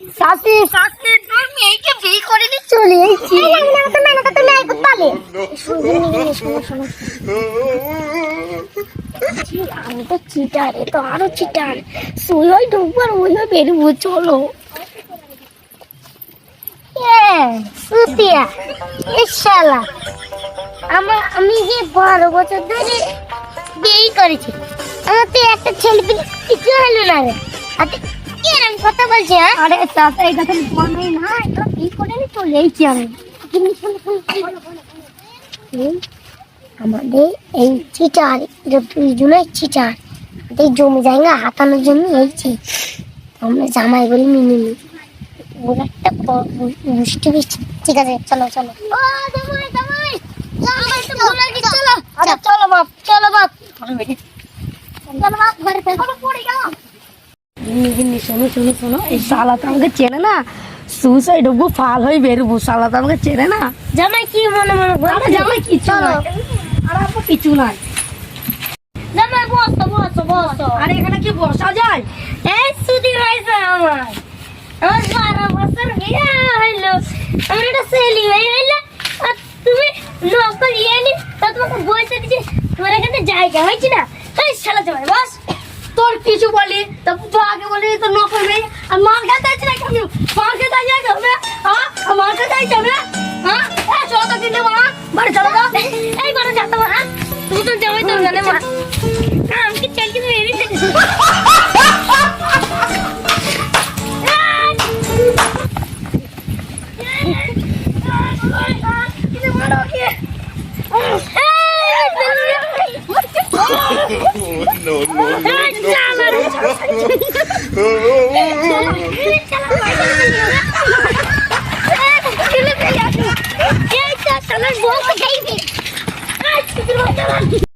শাশি শাশি তোর মেয়েকে বিয়ে করে নিয়ে চলে এসেছি তুমি মেয়েকে তুমি আই করতে পারলে আমি তো চিটার এ তো আরও চিটার সুই ওই বেরোবো চলো। সুতিয়া ইশালা আমার আমি যে বারো বছর ধরে বিয়ে করেছি। আমার তো একটা ছেলে পেলে কিছু হলো না রে। কথা বলছি হ্যাঁ? আরে চাচা এটা তো মনে না এটা বিয়ে করে নি চলে এসেছি আমি? আমাদের এই চিটার দুইজনের চিটার এই জমি জায়গা হাতানোর জন্য এইছি আমরা জামাই বলি মিনি নি ওর একটা ব- বু- ঠিক আছে চলো চলো। ও জামাই জামাই! জামাই তো চলো চলো। বাপ চলো বাপ চলো বাপ ঘরে চলো পড়ে গেল গিন্নি শোনো শোনো শোনো এই শালা তো আমাকে চেনে না। সুসাইড হব ফাল হয়ে বেরোবো শালা তো আমাকে চেনে না। জামাই কি মনে মনে জামাই কিছু আর আপু কিছু নাই জামাই বসো বসো বসো। আরে এখানে কি বসা যায়? এই সুদি হয়েছে আমার। আমার বারো বছর বিয়ে হইল। আমার একটা ছেলে হয়ে হইল। আর তুমি নকল ইয়ে নি তা তোমাকে বলতে দিচ্ছি তোমার এখানে জায়গা হয়েছে না। এই শালা জামাই বস। আগে বলি তো নকল মেয়ে আর মার খেতে চাইছি না কেন মার খেতে যাই যাবে হ্যাঁ আর মার খেতে যাই যাবে হ্যাঁ এই চলো তো কিনতে মারা বাড়ি চলো তো এই করে যাতে মা তুমি তো জামাই তো জানে মা আমি কি চাই কিন্তু এড়িয়ে দিচ্ছি no, no, এই চালা বউ খাইবি আজ কি